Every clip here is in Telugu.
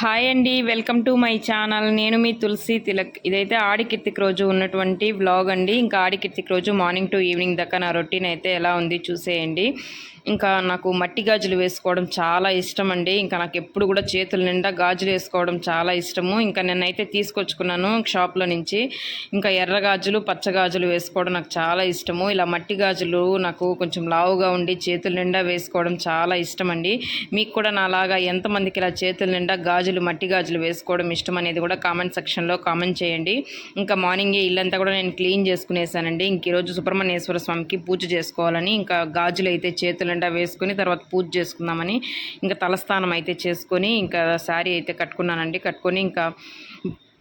హాయ్ అండి వెల్కమ్ టు మై ఛానల్. నేను మీ తులసి తిలక్. ఇదైతే ఆడికిర్తిక్ రోజు ఉన్నటువంటి వ్లాగ్ అండి. ఇంకా ఆడికిర్తిక్ రోజు మార్నింగ్ టు ఈవినింగ్ దాకా నా రొటీన్ అయితే ఎలా ఉంది చూసేయండి. ఇంకా నాకు మట్టి గాజులు వేసుకోవడం చాలా ఇష్టం అండి. ఇంకా నాకు ఎప్పుడు కూడా చేతుల నిండా గాజులు వేసుకోవడం చాలా ఇష్టము. ఇంకా నేనైతే తీసుకొచ్చుకున్నాను షాప్లో నుంచి. ఇంకా ఎర్ర గాజులు పచ్చ గాజులు వేసుకోవడం నాకు చాలా ఇష్టము. ఇలా మట్టి గాజులు నాకు కొంచెం లావుగా ఉండి చేతుల నిండా వేసుకోవడం చాలా ఇష్టం అండి. మీకు కూడా నాలాగా ఎంతమందికి ఇలా చేతుల నిండా గాజులు మట్టి గాజులు వేసుకోవడం ఇష్టం అనేది కూడా కామెంట్ సెక్షన్లో కామెంట్ చేయండి. ఇంకా మార్నింగే ఇల్లంతా కూడా నేను క్లీన్ చేసుకునేసానండి. ఇంక ఈరోజు సుబ్రహ్మణ్యేశ్వర స్వామికి పూజ చేసుకోవాలని ఇంకా గాజులు అయితే చేతుల జెండా వేసుకొని తర్వాత పూజ చేసుకుందామని ఇంకా తలస్నానం అయితే చేసుకొని ఇంకా శారీ అయితే కట్టుకున్నానండి. కట్టుకొని ఇంకా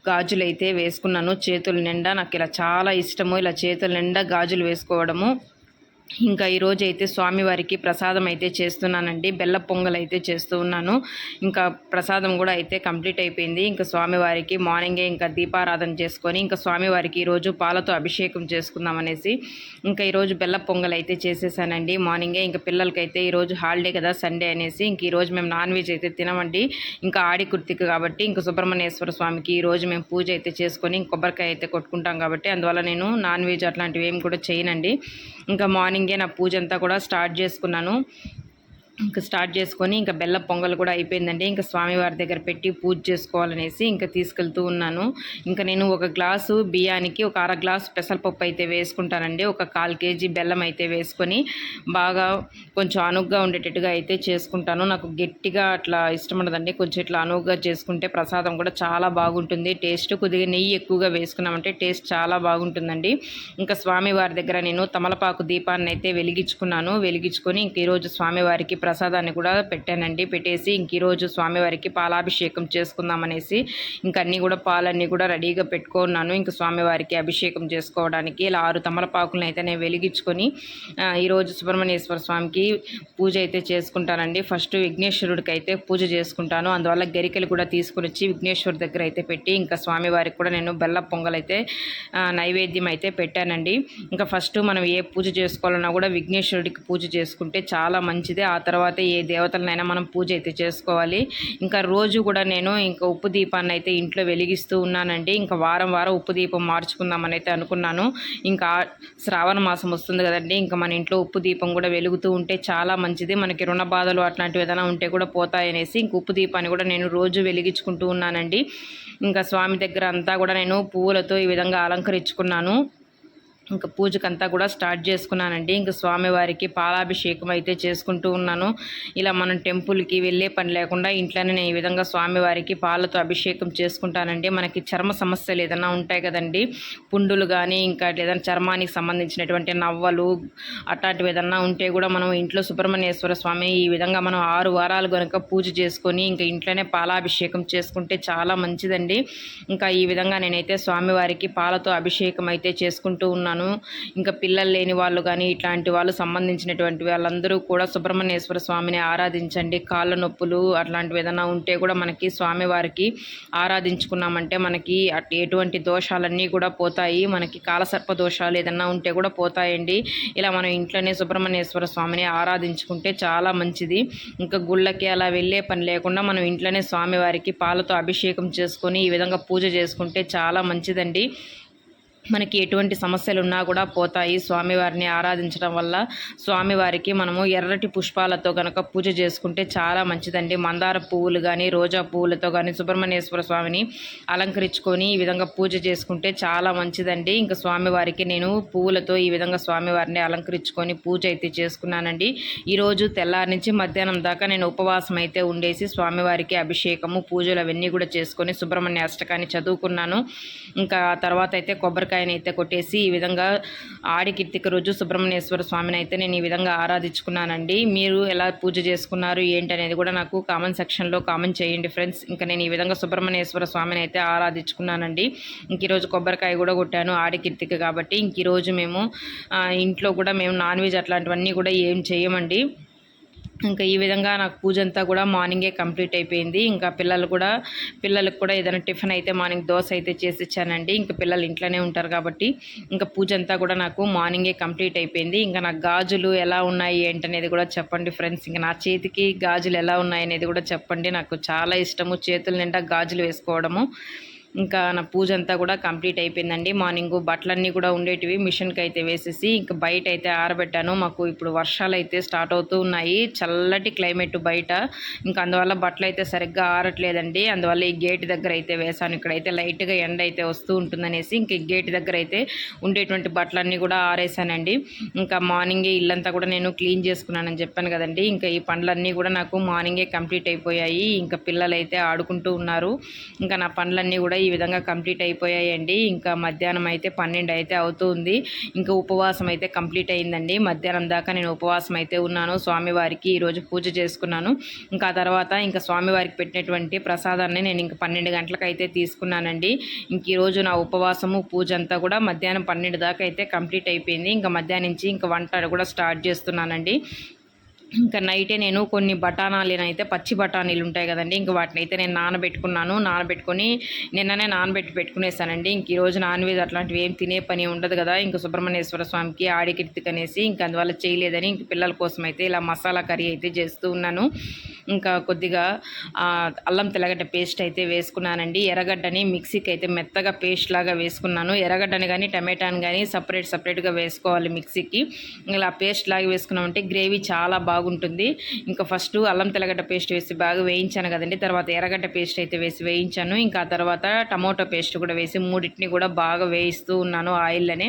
గాజులు అయితే వేసుకున్నాను. చేతుల నిండా నాకు ఇలా చాలా ఇష్టము. ఇలా చేతుల నిండా గాజులు వేసుకోవడము. ఇంకా ఈరోజు అయితే స్వామివారికి ప్రసాదం అయితే చేస్తున్నానండి. బెల్ల పొంగల్ అయితే చేస్తూ ఉన్నాను. ఇంకా ప్రసాదం కూడా అయితే కంప్లీట్ అయిపోయింది. ఇంకా స్వామివారికి మార్నింగే ఇంకా దీపారాధన చేసుకొని ఇంకా స్వామివారికి ఈరోజు పాలతో అభిషేకం చేసుకుందాం అనేసి ఇంకా ఈరోజు బెల్ల పొంగల్ అయితే చేసేసానండి. మార్నింగే ఇంకా పిల్లలకైతే ఈరోజు హాలిడే కదా సండే అనేసి ఇంక ఈరోజు మేము నాన్ వెజ్ అయితే తినమండి. ఇంకా ఆడి కుర్తికి కాబట్టి ఇంకా సుబ్రహ్మణ్యేశ్వర స్వామికి ఈరోజు మేము పూజ అయితే చేసుకొని కొబ్బరికాయ అయితే కొట్టుకుంటాం కాబట్టి అందువల్ల నేను నాన్ వెజ్ అట్లాంటివి ఏం కూడా చేయనండి. ఇంకా మార్నింగ్ నా పూజ అంతా కూడా స్టార్ట్ చేసుకున్నాను. ఇంకా స్టార్ట్ చేసుకొని ఇంకా బెల్ల పొంగల్ కూడా అయిపోయిందండి. ఇంకా స్వామివారి దగ్గర పెట్టి పూజ చేసుకోవాలనేసి ఇంకా తీసుకెళ్తూ ఉన్నాను. ఇంకా నేను ఒక గ్లాసు బియ్యానికి ఒక అర గ్లాసు పెసరపప్పు అయితే వేసుకుంటానండి. ఒక కాల్ కేజీ బెల్లం అయితే వేసుకొని బాగా కొంచెం అనుగ్గా ఉండేటట్టుగా అయితే చేసుకుంటాను. నాకు గట్టిగా అట్లా ఇష్టం ఉండదండి. కొంచెం ఇట్లా అనువుగా చేసుకుంటే ప్రసాదం కూడా చాలా బాగుంటుంది. టేస్ట్ కొద్దిగా నెయ్యి ఎక్కువగా వేసుకున్నామంటే టేస్ట్ చాలా బాగుంటుందండి. ఇంకా స్వామివారి దగ్గర నేను తమలపాకు దీపాన్ని అయితే వెలిగించుకున్నాను. వెలిగించుకొని ఇంక ఈరోజు స్వామివారికి ప్రసాదాన్ని కూడా పెట్టానండి. పెట్టేసి ఇంక ఈరోజు స్వామివారికి పాలాభిషేకం చేసుకుందామనేసి ఇంక అన్నీ కూడా పాలన్నీ కూడా రెడీగా పెట్టుకున్నాను. ఇంక స్వామివారికి అభిషేకం చేసుకోవడానికి ఇలా ఆరు తమలపాకులను అయితే నేను వెలిగించుకొని ఈరోజు సుబ్రహ్మణ్యేశ్వర స్వామికి పూజ అయితే చేసుకుంటానండి. ఫస్ట్ విఘ్నేశ్వరుడికి అయితే పూజ చేసుకుంటాను. అందువల్ల గరికలు కూడా తీసుకుని వచ్చి విఘ్నేశ్వరుడి దగ్గర అయితే పెట్టి ఇంకా స్వామివారికి కూడా నేను బెల్ల పొంగల్ అయితే నైవేద్యం అయితే పెట్టానండి. ఇంకా ఫస్ట్ మనం ఏ పూజ చేసుకోవాలన్నా కూడా విఘ్నేశ్వరుడికి పూజ చేసుకుంటే చాలా మంచిది. ఆ తర్వాత తర్వాత ఏ దేవతలనైనా మనం పూజ అయితే చేసుకోవాలి. ఇంకా రోజు కూడా నేను ఇంకా ఉప్పు దీపాన్ని అయితే ఇంట్లో వెలిగిస్తూ ఉన్నానండి. ఇంకా వారం వారం ఉప్పు దీపం మార్చుకుందామని అయితే అనుకున్నాను. ఇంకా శ్రావణ మాసం వస్తుంది కదండి. ఇంకా మన ఇంట్లో ఉప్పు దీపం కూడా వెలుగుతూ ఉంటే చాలా మంచిది. మనకి రుణ బాధలు అట్లాంటివి ఏదైనా ఉంటే కూడా పోతాయనేసి ఇంక ఉప్పు దీపాన్ని కూడా నేను రోజు వెలిగించుకుంటూ ఉన్నానండి. ఇంకా స్వామి దగ్గర అంతా కూడా నేను పువ్వులతో ఈ విధంగా అలంకరించుకున్నాను. ఇంకా పూజకంతా కూడా స్టార్ట్ చేసుకున్నానండి. ఇంకా స్వామివారికి పాలాభిషేకం అయితే చేసుకుంటూ ఉన్నాను. ఇలా మనం టెంపుల్కి వెళ్ళే పని లేకుండా ఇంట్లోనే నేను ఈ విధంగా స్వామివారికి పాలతో అభిషేకం చేసుకుంటానండి. మనకి చర్మ సమస్యలు ఏదైనా ఉంటాయి కదండి. పుండులు కానీ ఇంకా ఏదైనా చర్మానికి సంబంధించినటువంటి నవ్వలు అట్లాంటివి ఏదన్నా ఉంటే కూడా మనం ఇంట్లో సుబ్రహ్మణ్యేశ్వర స్వామి ఈ విధంగా మనం ఆరు వారాలు కనుక పూజ చేసుకొని ఇంకా ఇంట్లోనే పాలాభిషేకం చేసుకుంటే చాలా మంచిదండి. ఇంకా ఈ విధంగా నేనైతే స్వామివారికి పాలతో అభిషేకం అయితే చేసుకుంటూ ఉన్నాను. చెప్తున్నాను ఇంకా పిల్లలు లేని వాళ్ళు కానీ ఇట్లాంటి వాళ్ళు సంబంధించినటువంటి వాళ్ళందరూ కూడా సుబ్రహ్మణ్యేశ్వర స్వామిని ఆరాధించండి. కాళ్ళ నొప్పులు అట్లాంటివి ఏదైనా ఉంటే కూడా మనకి స్వామివారికి ఆరాధించుకున్నామంటే మనకి ఎటువంటి దోషాలన్నీ కూడా పోతాయి. మనకి కాలసర్ప దోషాలు ఏదన్నా ఉంటే కూడా పోతాయండి. ఇలా మనం ఇంట్లోనే సుబ్రహ్మణ్యేశ్వర స్వామిని ఆరాధించుకుంటే చాలా మంచిది. ఇంకా గుళ్ళకి అలా వెళ్ళే పని లేకుండా మనం ఇంట్లోనే స్వామివారికి పాలతో అభిషేకం చేసుకొని ఈ విధంగా పూజ చేసుకుంటే చాలా మంచిదండి. మనకి ఎటువంటి సమస్యలు ఉన్నా కూడా పోతాయి. స్వామివారిని ఆరాధించడం వల్ల స్వామివారికి మనము ఎర్రటి పుష్పాలతో కనుక పూజ చేసుకుంటే చాలా మంచిదండి. మందార పువ్వులు కానీ రోజా పువ్వులతో కానీ సుబ్రహ్మణ్యేశ్వర స్వామిని అలంకరించుకొని ఈ విధంగా పూజ చేసుకుంటే చాలా మంచిదండి. ఇంకా స్వామివారికి నేను పువ్వులతో ఈ విధంగా స్వామివారిని అలంకరించుకొని పూజ అయితే చేసుకున్నానండి. ఈరోజు తెల్లారి నుంచి మధ్యాహ్నం దాకా నేను ఉపవాసం అయితే ఉండేసి స్వామివారికి అభిషేకము పూజలు అవన్నీ కూడా చేసుకొని సుబ్రహ్మణ్య అష్టకాన్ని చదువుకున్నాను. ఇంకా తర్వాత అయితే కొబ్బరికాయ కొబ్బరికాయని అయితే కొట్టేసి ఈ విధంగా ఆడి కిర్తిక రోజు సుబ్రహ్మణ్యేశ్వర స్వామిని అయితే నేను ఈ విధంగా ఆరాధించుకున్నానండి. మీరు ఎలా పూజ చేసుకున్నారు ఏంటి అనేది కూడా నాకు కామెంట్ సెక్షన్లో కామెంట్ చేయండి ఫ్రెండ్స్. ఇంకా నేను ఈ విధంగా సుబ్రహ్మణ్యేశ్వర స్వామిని అయితే ఆరాధించుకున్నానండి. ఇంక ఈరోజు కొబ్బరికాయ కూడా కొట్టాను ఆడి కిర్తిక కాబట్టి ఇంక ఈరోజు మేము ఇంట్లో కూడా మేము నాన్ వెజ్ అట్లాంటివన్నీ కూడా ఏం చేయమండి. ఇంకా ఈ విధంగా నాకు పూజ అంతా కూడా మార్నింగే కంప్లీట్ అయిపోయింది. ఇంకా పిల్లలు కూడా పిల్లలకు కూడా ఏదైనా టిఫిన్ అయితే మార్నింగ్ దోశ అయితే చేసి ఇచ్చానండి. ఇంకా పిల్లలు ఇంట్లోనే ఉంటారు కాబట్టి ఇంకా పూజ అంతా కూడా నాకు మార్నింగే కంప్లీట్ అయిపోయింది. ఇంకా నాకు గాజులు ఎలా ఉన్నాయి ఏంటనేది కూడా చెప్పండి ఫ్రెండ్స్. ఇంకా నా చేతికి గాజులు ఎలా ఉన్నాయి అనేది కూడా చెప్పండి. నాకు చాలా ఇష్టము చేతుల నిండా గాజులు వేసుకోవడము. ఇంకా నా పూజ అంతా కూడా కంప్లీట్ అయిపోయిందండి. మార్నింగ్ బట్టలన్నీ కూడా ఉండేటివి మిషన్కి అయితే వేసేసి ఇంకా బయట అయితే ఆరబెట్టాను. మాకు ఇప్పుడు వర్షాలు అయితే స్టార్ట్ అవుతూ ఉన్నాయి. చల్లటి క్లైమేట్ బయట. ఇంకా అందువల్ల బట్టలు అయితే సరిగ్గా ఆరట్లేదండి. అందువల్ల ఈ గేట్ దగ్గర అయితే వేసాను ఇక్కడైతే లైట్గా ఎండ అయితే వస్తూ ఉంటుందనేసి ఇంక గేట్ దగ్గర అయితే ఉండేటువంటి బట్టలన్నీ కూడా ఆరేసానండి ఇంకా మార్నింగే ఇల్లంతా కూడా నేను క్లీన్ చేసుకున్నానని చెప్పాను కదండి. ఇంకా ఈ పండ్లన్నీ కూడా నాకు మార్నింగే కంప్లీట్ అయిపోయాయి. ఇంకా పిల్లలు అయితే ఆడుకుంటూ ఉన్నారు. ఇంకా నా పండ్లన్నీ కూడా ఈ విధంగా కంప్లీట్ అయిపోయాయండి. ఇంకా మధ్యాహ్నం అయితే పన్నెండు అయితే అవుతుంది. ఇంకా ఉపవాసం అయితే కంప్లీట్ అయిందండి. మధ్యాహ్నం దాకా నేను ఉపవాసం అయితే ఉన్నాను. స్వామివారికి ఈరోజు పూజ చేసుకున్నాను. ఇంకా తర్వాత ఇంకా స్వామివారికి పెట్టినటువంటి ప్రసాదాన్ని నేను ఇంకా పన్నెండు గంటలకు అయితే తీసుకున్నానండి. ఇంక ఈరోజు నా ఉపవాసము పూజ అంతా కూడా మధ్యాహ్నం పన్నెండు దాకా అయితే కంప్లీట్ అయిపోయింది. ఇంకా మధ్యాహ్నం నుంచి ఇంకా వంట కూడా స్టార్ట్ చేస్తున్నానండి. ఇంకా నైటే నేను కొన్ని బఠానాలు అయితే పచ్చి బఠానీలు ఉంటాయి కదండి ఇంక వాటిని అయితే నేను నానబెట్టుకున్నాను. నానబెట్టుకొని నిన్ననే నానబెట్టి పెట్టుకునేసానండి. ఇంక ఈరోజు నాన్ వెజ్ అట్లాంటివి ఏం తినే పని ఉండదు కదా ఇంక సుబ్రహ్మణ్యేశ్వర స్వామికి ఆడికిర్తికి అనేసి ఇంక అందువల్ల చేయలేదని ఇంక పిల్లల కోసం అయితే ఇలా మసాలా కర్రీ అయితే చేస్తూ ఉన్నాను. ఇంకా కొద్దిగా అల్లం తెల్లగడ్డ పేస్ట్ అయితే వేసుకున్నానండి. ఎర్రగడ్డని మిక్సీకి అయితే మెత్తగా పేస్ట్ లాగా వేసుకున్నాను. ఎర్రగడ్డని కానీ టమాటాని కానీ సపరేట్ సపరేట్గా వేసుకోవాలి మిక్సీకి. ఇలా పేస్ట్ లాగా వేసుకున్నామంటే గ్రేవీ చాలా బాగా బాగుంటుంది. ఇంకా ఫస్ట్ అల్లం తెల్లగడ్డ పేస్ట్ వేసి బాగా వేయించాను కదండి. తర్వాత ఎర్రగడ్డ పేస్ట్ అయితే వేసి వేయించాను. ఇంకా తర్వాత టమోటో పేస్ట్ కూడా వేసి మూడింటిని కూడా బాగా వేయిస్తూ ఉన్నాను ఆయిల్లోనే.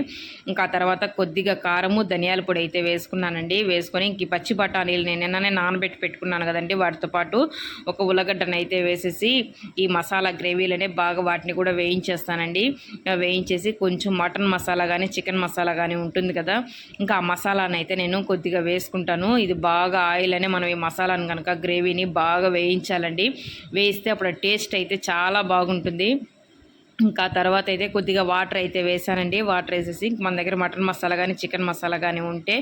ఇంకా తర్వాత కొద్దిగా కారము ధనియాల పొడి అయితే వేసుకున్నానండి. వేసుకొని ఇంక పచ్చి బఠానీలు నేను నిన్ననే నానబెట్టి పెట్టుకున్నాను కదండి. వాటితో పాటు ఒక ఉల్లగడ్డను అయితే వేసేసి ఈ మసాలా గ్రేవీలనే బాగా వాటిని కూడా వేయించేస్తానండి. వేయించేసి కొంచెం మటన్ మసాలా కానీ చికెన్ మసాలా కానీ ఉంటుంది కదా. ఇంకా ఆ మసాలాను అయితే నేను కొద్దిగా వేసుకుంటాను. ఇది బాగా బాగా ఆయిల్ అనే మనం ఈ మసాలాను కనుక గ్రేవీని బాగా వేయించాలండి. వేయిస్తే అప్పుడు టేస్ట్ అయితే చాలా బాగుంటుంది. ఇంకా తర్వాత అయితే కొద్దిగా వాటర్ అయితే వేసానండి. వాటర్ వేసేసి మన దగ్గర మటన్ మసాలా కానీ చికెన్ మసాలా కానీ ఉంటే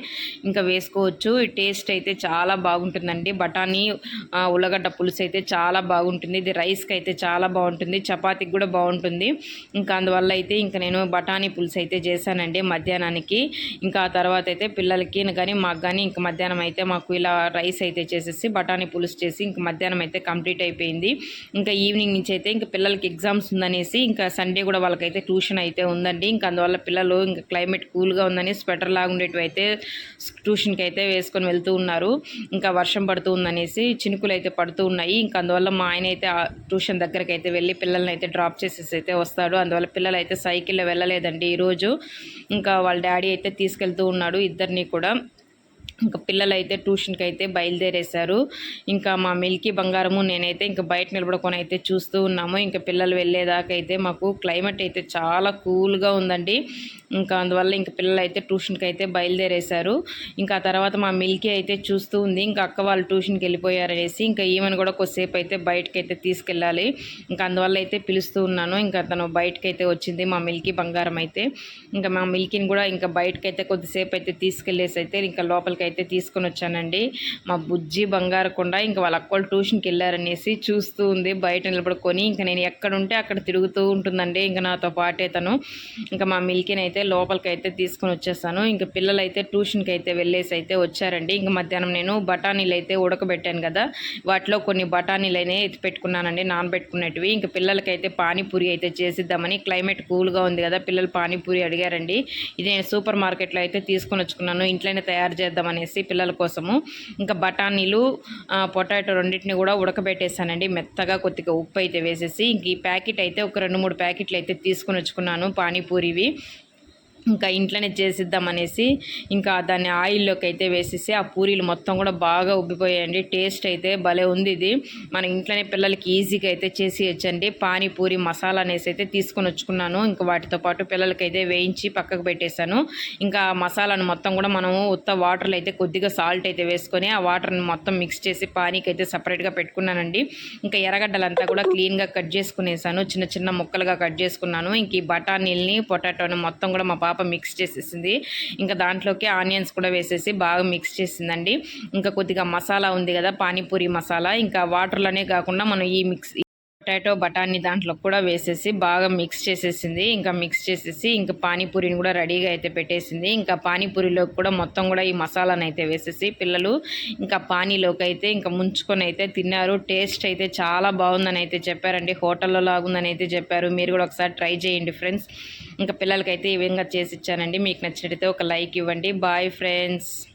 ఇంకా వేసుకోవచ్చు. టేస్ట్ అయితే చాలా బాగుంటుందండి. బఠానీ ఉల్లగడ్డ పులుసు అయితే చాలా బాగుంటుంది. ఇది రైస్కి అయితే చాలా బాగుంటుంది. చపాతీకి కూడా బాగుంటుంది. ఇంకా అందువల్ల అయితే ఇంకా నేను బఠానీ పులుసు అయితే చేశానండి మధ్యాహ్నానికి. ఇంకా ఆ తర్వాత అయితే పిల్లలకి కానీ మాకు కానీ ఇంకా మధ్యాహ్నం అయితే మాకు ఇలా రైస్ అయితే చేసేసి బఠానీ పులుసు చేసి ఇంకా మధ్యాహ్నం అయితే కంప్లీట్ అయిపోయింది. ఇంకా ఈవినింగ్ నుంచి అయితే ఇంకా పిల్లలకి ఎగ్జామ్స్ ఉందనేసి ఇంకా ఇంకా సండే కూడా వాళ్ళకైతే ట్యూషన్ అయితే ఉందండి. ఇంకా అందువల్ల పిల్లలు ఇంకా క్లైమేట్ కూల్గా ఉందని స్వెటర్ లాగుండేటివి అయితే ట్యూషన్కి అయితే వేసుకొని వెళ్తూ ఉన్నారు. ఇంకా వర్షం పడుతూ ఉందనేసి చినుకులు అయితే పడుతూ ఉన్నాయి. ఇంకా అందువల్ల మా ఆయన అయితే ట్యూషన్ దగ్గరికి అయితే వెళ్ళి పిల్లల్ని అయితే డ్రాప్ చేసేసి అయితే వస్తాడు. అందువల్ల పిల్లలు అయితే సైకిల్లో వెళ్ళలేదండి ఈరోజు. ఇంకా వాళ్ళ డాడీ అయితే తీసుకెళ్తూ ఉన్నాడు ఇద్దరిని కూడా. ఇంకా పిల్లలు అయితే ట్యూషన్కి అయితే బయలుదేరేశారు. ఇంకా మా మిల్కీ బంగారము నేనైతే ఇంకా బయట నిలబడుకొని అయితే చూస్తూ ఉన్నాము. ఇంకా పిల్లలు వెళ్ళేదాకైతే మాకు క్లైమేట్ అయితే చాలా కూల్గా ఉందండి. ఇంకా అందువల్ల ఇంకా పిల్లలు అయితే ట్యూషన్కి అయితే బయలుదేరేశారు. ఇంకా తర్వాత మా మిల్కీ అయితే చూస్తూ ఉంది. ఇంకా అక్క వాళ్ళు ట్యూషన్కి వెళ్ళిపోయారనేసి ఇంకా ఈమెను కూడా కొద్దిసేపు అయితే బయటకు అయితే తీసుకెళ్ళాలి. ఇంకా అందువల్ల అయితే పిలుస్తూ ఉన్నాను. ఇంకా తను బయటకు అయితే వచ్చింది మా మిల్కీ బంగారం అయితే ఇంకా మా మిల్కీని కూడా ఇంకా బయటకు అయితే కొద్దిసేపు అయితే తీసుకెళ్ళేసి అయితే ఇంకా లోపలికి అయితే తీసుకొని వచ్చానండి. మా బుజ్జి బంగారు కొండ ఇంకా వాళ్ళ అక్కలు ట్యూషన్కి వెళ్ళారనేసి చూస్తూ ఉంది. బయట నిలబడుకొని ఇంకా నేను ఎక్కడుంటే అక్కడ తిరుగుతూ ఉంటుందండి. ఇంకా నాతో పాటే తను. ఇంకా మా మిల్కీని అయితే లోపలికి అయితే తీసుకొని వచ్చేసాను. ఇంకా పిల్లలు అయితే ట్యూషన్కి అయితే వెళ్ళేసి అయితే వచ్చారండి. ఇంకా మధ్యాహ్నం నేను బఠానీలు అయితే ఉడకబెట్టాను కదా. వాటిలో కొన్ని బఠానీలు అయితే ఎత్తి పెట్టుకున్నానండి. నానబెట్టుకున్నట్టువి ఇంకా పిల్లలకైతే పానీపూరి అయితే చేసిద్దామని క్లైమేట్ కూల్గా ఉంది కదా. పిల్లలు పానీపూరి అడిగారండి. ఇది నేను సూపర్ మార్కెట్లో అయితే తీసుకొని వచ్చుకున్నాను. ఇంట్లోనే తయారు చేద్దామని అనేసి పిల్లల కోసము ఇంకా బఠానీలు పొటాటో రెండింటిని కూడా ఉడకబెట్టేసానండి మెత్తగా కొద్దిగా ఉప్పు అయితే వేసేసి ఇంక ఈ ప్యాకెట్ అయితే ఒక రెండు మూడు ప్యాకెట్లు అయితే తీసుకుని వచ్చుకున్నాను పానీపూరివి. ఇంకా ఇంట్లోనే చేసిద్దాం అనేసి ఇంకా దాన్ని ఆయిల్లోకి అయితే వేసేసి ఆ పూరీలు మొత్తం కూడా బాగా ఉబ్బిపోయాయండి. టేస్ట్ అయితే భలే ఉంది ఇది. మన ఇంట్లోనే పిల్లలకి ఈజీగా అయితే చేసి వచ్చండి పానీపూరి మసాలా అనేసి అయితే తీసుకొని వచ్చుకున్నాను. ఇంకా వాటితో పాటు పిల్లలకైతే వేయించి పక్కకు పెట్టేశాను. ఇంకా మసాలాను మొత్తం కూడా మనము ఉత్త వాటర్లో అయితే కొద్దిగా సాల్ట్ అయితే వేసుకొని ఆ వాటర్ని మొత్తం మిక్స్ చేసి పానీకి అయితే సపరేట్గా పెట్టుకున్నానండి. ఇంకా ఎర్రగడ్డలంతా కూడా క్లీన్గా కట్ చేసుకునేసాను. చిన్న చిన్న ముక్కలుగా కట్ చేసుకున్నాను. ఇంక ఈ బఠానీల్ని పొటాటోని మొత్తం కూడా మా పాప పాప మిక్స్ చేసేసింది. ఇంకా దాంట్లోకి ఆనియన్స్ కూడా వేసేసి బాగా మిక్స్ చేసిందండి. ఇంకా కొద్దిగా మసాలా ఉంది కదా పానీపూరి మసాలా. ఇంకా వాటర్లోనే కాకుండా మనం ఈ మిక్స్ పొటాటో బఠానీ దాంట్లో కూడా వేసేసి బాగా మిక్స్ చేసేసింది. ఇంకా మిక్స్ చేసేసి ఇంకా పానీపూరిని కూడా రెడీగా అయితే పెట్టేసింది. ఇంకా పానీపూరిలోకి కూడా మొత్తం కూడా ఈ మసాలాను అయితే వేసేసి పిల్లలు ఇంకా పానీలోకి అయితే ఇంకా ముంచుకొని అయితే తిన్నారు. టేస్ట్ అయితే చాలా బాగుందని అయితే చెప్పారండి. హోటల్లో లాగుందని అయితే చెప్పారు. మీరు కూడా ఒకసారి ట్రై చేయండి ఫ్రెండ్స్. ఇంకా పిల్లలకైతే ఈ విధంగా చేసి ఇచ్చానండి. మీకు నచ్చినట్టయితే ఒక లైక్ ఇవ్వండి. Bye friends